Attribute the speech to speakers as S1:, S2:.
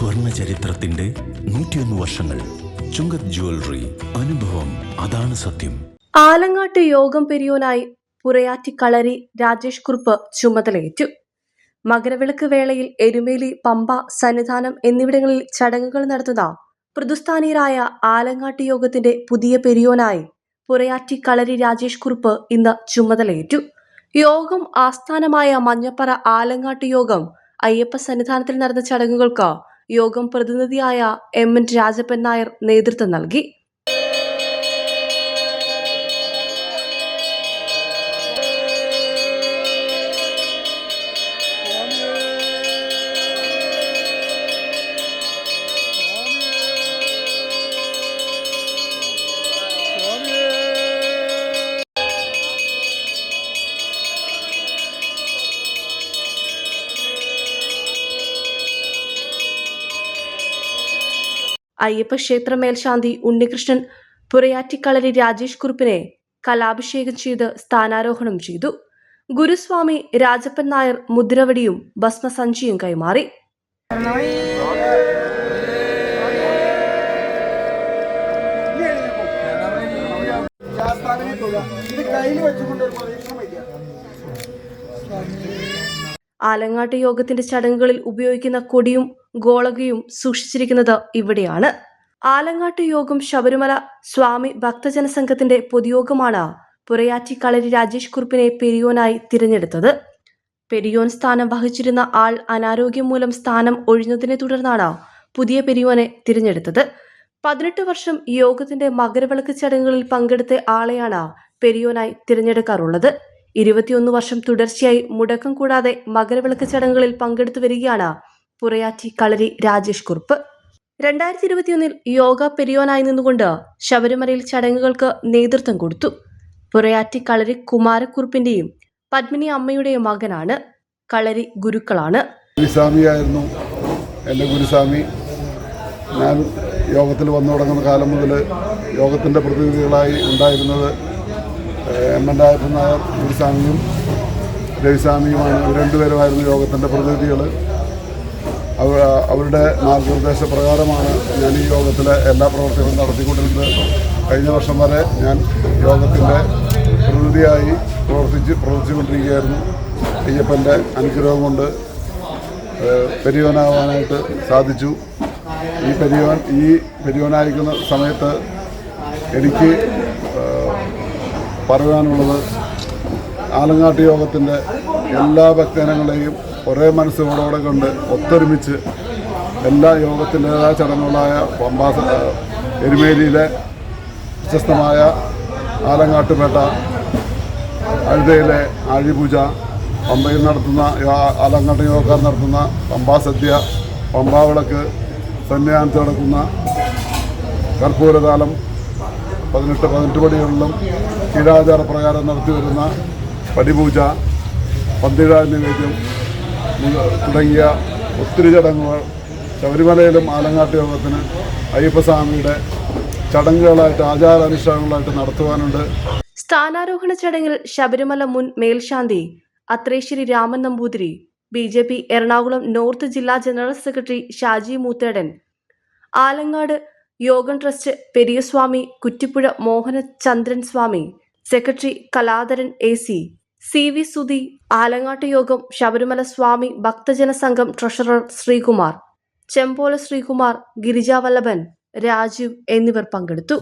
S1: ചരിത്രത്തിന്റെ നൂറ്റിയൊന്ന് വർഷങ്ങൾ. ചുങ്കത് ജ്വല്ലറി അനുഭവം അതാണ് സത്യം.
S2: ആലങ്ങാട്ട് യോഗം പെരിയോനായി പുറയാറ്റി കളരി രാജേഷ് കുറുപ്പ് ചുമതലയേറ്റു. മകരവിളക്ക് വേളയിൽ എരുമേലി പമ്പ സന്നിധാനം എന്നിവിടങ്ങളിൽ ചടങ്ങുകൾ നടത്തുന്ന പ്രതിസ്ഥാനീയരായ ആലങ്ങാട്ട് യോഗത്തിന്റെ പുതിയ പെരിയോനായി പുറയാറ്റി കളരി രാജേഷ് കുറുപ്പ് ഇന്ന് ചുമതലയേറ്റു. യോഗം ആസ്ഥാനമായ മഞ്ഞപ്പറ ആലങ്ങാട്ട് യോഗം അയ്യപ്പ സന്നിധാനത്തിൽ നടന്ന ചടങ്ങുകൾക്ക് യോഗം പ്രതിനിധിയായ എം എൻ രാജപ്പൻ നായർ നേതൃത്വം നൽകി. അയ്യപ്പ ക്ഷേത്ര മേൽശാന്തി ഉണ്ണികൃഷ്ണൻ പുറയാറ്റിക്കളരി രാജേഷ് കുറുപ്പിനെ കലാഭിഷേകം ചെയ്ത് സ്ഥാനാരോഹണം ചെയ്തു. ഗുരുസ്വാമി രാജപ്പൻ നായർ മുദ്രവടിയും ഭസ്മസഞ്ചിയും കൈമാറി.
S3: കയ്യിൽ
S2: ആലങ്ങാട്ട് യോഗത്തിന്റെ ചടങ്ങുകളിൽ ഉപയോഗിക്കുന്ന കൊടിയും ഗോളകയും സൂക്ഷിച്ചിരിക്കുന്നത് ഇവിടെയാണ്. ആലങ്ങാട്ട് യോഗം ശബരിമല സ്വാമി ഭക്തജന സംഘത്തിന്റെ പൊതുയോഗമാണ്. പുറയാറ്റി കളരി രാജേഷ് കുറുപ്പിനെ പെരിയോനായി തിരഞ്ഞെടുത്തത്. പെരിയോൻ സ്ഥാനം വഹിച്ചിരുന്ന ആൾ അനാരോഗ്യം മൂലം സ്ഥാനം ഒഴിഞ്ഞതിനെ തുടർന്നാണ് പുതിയ പെരിയോനെ തിരഞ്ഞെടുത്തത്. പതിനെട്ട് വർഷം യോഗത്തിന്റെ മകരവിളക്ക് ചടങ്ങുകളിൽ പങ്കെടുത്ത ആളെയാണ് പെരിയോനായി തിരഞ്ഞെടുക്കാറുള്ളത്. ഇരുപത്തിയൊന്ന് വർഷം തുടർച്ചയായി മുടക്കം കൂടാതെ മകരവിളക്ക് ചടങ്ങുകളിൽ പങ്കെടുത്തു വരികയാണ് പുറയാറ്റി കളരി രാജേഷ് കുറുപ്പ്. രണ്ടായിരത്തി ഇരുപത്തിയൊന്നിൽ യോഗ പെരിയോനായി നിന്നുകൊണ്ട് ശബരിമലയിൽ ചടങ്ങുകൾക്ക് നേതൃത്വം കൊടുത്തു. പുറയാറ്റി കളരി കുമാരക്കുറുപ്പിന്റെയും പത്മിനി അമ്മയുടെയും മകനാണ്. കളരി ഗുരുക്കളാണ്.
S4: ഗുരുസ്വാമിയായിരുന്നു എന്റെ ഗുരുസ്വാമി. ഞാൻ യോഗത്തിൽ വന്നു തുടങ്ങുന്ന കാലം മുതൽ യോഗത്തിന്റെ പ്രതിനിധികളായി ഉണ്ടായിരുന്നത് എം എൻ രാജപ്പൻ നായർ ഗുരുസ്വാമിയും രവിസ്വാമിയുമാണ് രണ്ടുപേരുമായിരുന്നു യോഗത്തിന്റെ പ്രതിനിധികൾ അവ അവരുടെ മാർഗനിർദ്ദേശ പ്രകാരമാണ് ഞാൻ ഈ യോഗത്തിലെ എല്ലാ പ്രവർത്തനങ്ങളും നടത്തിക്കൊണ്ടിരുന്നത്. കഴിഞ്ഞ വർഷം വരെ ഞാൻ യോഗത്തിന്റെ പ്രതിനിധിയായി പ്രവർത്തിച്ച് പ്രവർത്തിച്ചുകൊണ്ടിരിക്കുകയായിരുന്നു. അയ്യപ്പന്റെ അനുഗ്രഹം കൊണ്ട് പെരിയോനാവാനായിട്ട് സാധിച്ചു. ഈ പെരിയോൻ ഈ പെരിയോനായിരിക്കുന്ന സമയത്ത് എനിക്ക് പറയാനുള്ളത് ആലങ്ങാട്ട് യോഗത്തിന്റെ എല്ലാ ഭക്തജനങ്ങളെയും ഒരേ മനസ്സോടെ കൊണ്ട് ഒത്തൊരുമിച്ച് എല്ലാ യോഗത്തിന്റെതായ ചടങ്ങുകളായ പമ്പാസ എരുമേലിയിലെ പ്രശസ്തമായ ആലങ്ങാട്ടുപേട്ട അഴുതയിലെ ആഴിപൂജ പമ്പയിൽ നടത്തുന്ന ആലങ്ങാട്ട് യോഗക്കാർ നടത്തുന്ന പമ്പാ സദ്യ പമ്പാവിളക്ക് സന്നിധാനത്ത് നടക്കുന്ന കർപ്പൂരകാലം പതിനെട്ട് പതിനെട്ട് പടികളിലും കീഴാചാര പ്രകാരം നടത്തി വരുന്ന പടിപൂജ പന്തിഴ നിവേദ്യം തുടങ്ങിയ ഒത്തിരി ചടങ്ങുകൾ ശബരിമലയിലും ആലങ്ങാട്ട് യോഗത്തിന് അയ്യപ്പസ്വാമിയുടെ ചടങ്ങുകളായിട്ട് ആചാരാനുഷ്ഠാനങ്ങളായിട്ട് നടത്തുവാനുണ്ട്.
S2: സ്ഥാനാരോഹണ ചടങ്ങിൽ ശബരിമല മുൻ മേൽശാന്തി Athresseri Raman Namboothiri B J P Ernakulam north ജില്ലാ ജനറൽ സെക്രട്ടറി ഷാജി മൂത്തേടൻ ആലങ്ങാട് യോഗം trust Periyaswamy Kuttippuzha Mohanachandran Swami secretary Kaladharan A C C V Sudhi ആലങ്ങാട്ട് യോഗം ശബരിമല സ്വാമി ഭക്തജന സംഘം ട്രഷറർ ശ്രീകുമാർ ചെമ്പോല ശ്രീകുമാർ ഗിരിജാവല്ലഭൻ രാജീവ് എന്നിവർ പങ്കെടുത്തു.